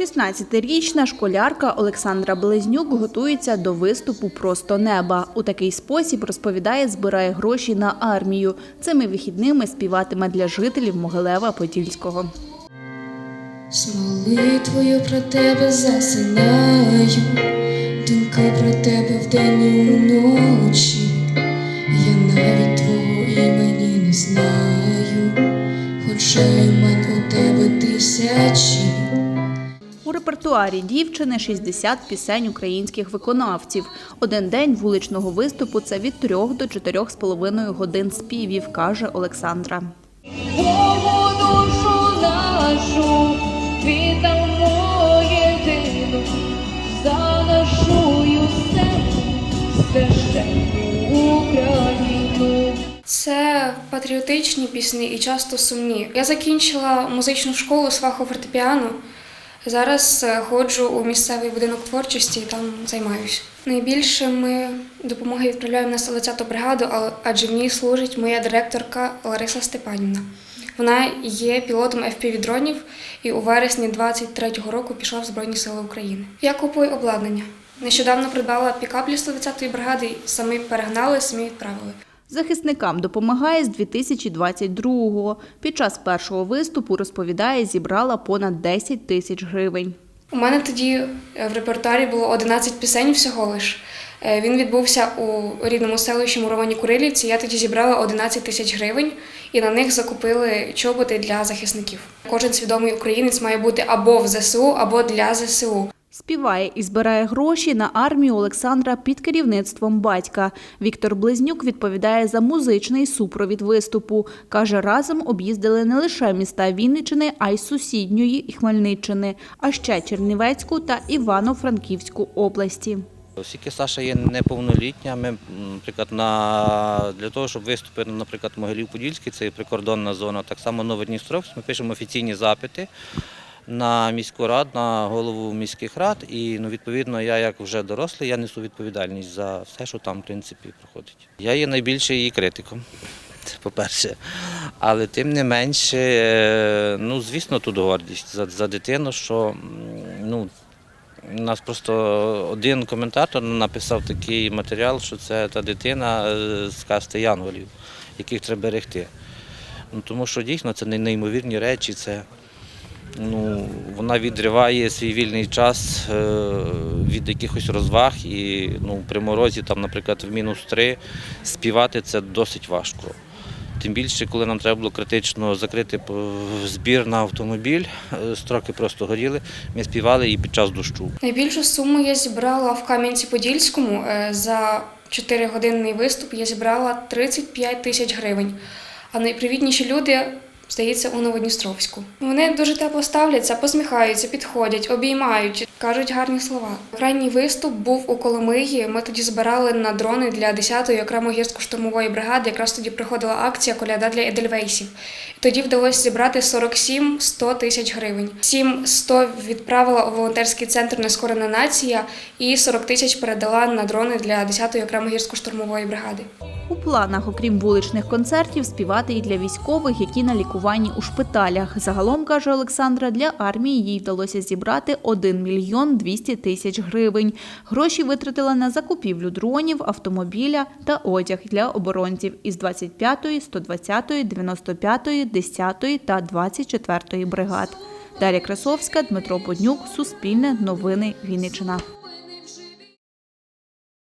16-річна школярка Олександра Близнюк готується до виступу Просто неба. У такий спосіб розповідає, збирає гроші на армію. Цими вихідними співатиме для жителів Могилева Подільського. З молитвою про тебе засинаю, думки про тебе вдень і уночі. Я навіть твого імені не знаю, хоча імен у тебе тисячі. Репертуарі дівчини 60 пісень українських виконавців. Один день вуличного виступу це від 3 до 4,5 годин співів, каже Олександра. Богу душу нашу віддамо єдину за нашою Україну. Це патріотичні пісні і часто сумні. Я закінчила музичну школу з фаху фортепіано. Зараз е, ходжу у місцевий будинок творчості і там займаюся. Найбільше ми допомоги відправляємо на 120-ту бригаду, адже в ній служить моя директорка Лариса Степанівна. Вона є пілотом FPV-дронів і у вересні 23-го року пішла в Збройні Сили України. Я купую обладнання. Нещодавно придбала пікап для 120-ї бригади, самі перегнали, самі відправили. Захисникам допомагає з 2022-го. Під час першого виступу, розповідає, зібрала понад 10 тисяч гривень. У мене тоді е, в репертуарі було 11 пісень всього лиш. Е, Він відбувся у рідному селищі Муровані Курилівці. Я тоді зібрала 11 тисяч гривень і на них закупили чоботи для захисників. Кожен свідомий українець має бути або в ЗСУ, або для ЗСУ. Співає і збирає гроші на армію Олександра під керівництвом батька. Віктор Близнюк відповідає за музичний супровід виступу. Каже, разом об'їздили не лише міста Вінниччини, а й сусідньої і Хмельниччини, а ще Чернівецьку та Івано-Франківську області. Оскільки Саша є неповнолітня, ми, наприклад, на, для того, щоб виступити, наприклад, Могилів-Подільський, це прикордонна зона, так само Новодністровськ, ми пишемо офіційні запити на міську раду, на голову міських рад. І ну, відповідно, я як вже дорослий, я несу відповідальність за все, що там в принципі проходить. Я є найбільшим її критиком. Це по-перше. Але тим не менше, е, ну, звісно, тут гордість за, за дитину, що ну, у нас просто один коментатор написав такий матеріал, що це та дитина е, з касти янголів, яких треба берегти. Ну, тому що дійсно це не- неймовірні речі, це ну, вона відриває свій вільний час е, від якихось розваг і ну, при морозі, там, наприклад, в мінус три співати це досить важко. Тим більше, коли нам треба було критично закрити збір на автомобіль, е, строки просто горіли, ми співали і під час дощу. Найбільшу суму я зібрала в Кам'янці-Подільському. Е, За 4-годинний виступ я зібрала 35 тисяч гривень. А найпривітніші люди, здається, у Новодністровську. Вони дуже тепло ставляться, посміхаються, підходять, обіймають, кажуть гарні слова. Крайній виступ був у Коломиї. Ми тоді збирали на дрони для 10-ї окремо гірсько-штурмової бригади. Якраз тоді приходила акція коляда для Едельвейсів. Тоді вдалося зібрати 47-100 тисяч гривень. 7-100 відправила у волонтерський центр Нескорена нація і 40 тисяч передала на дрони для 10-ї окремо гірсько-штурмової бригади. У планах, окрім вуличних концертів, співати і для військових, які на лікуванні у шпиталях. Загалом, каже Олександра, для армії їй вдалося зібрати 1 мільйон 200 тисяч гривень. Гроші витратила на закупівлю дронів, автомобіля та одяг для оборонців із 25-ї, 120-ї, 95-ї, 10-ї та 24-ї бригад. Дар'я Красовська, Дмитро Поднюк, Суспільне, Новини Вінниччина.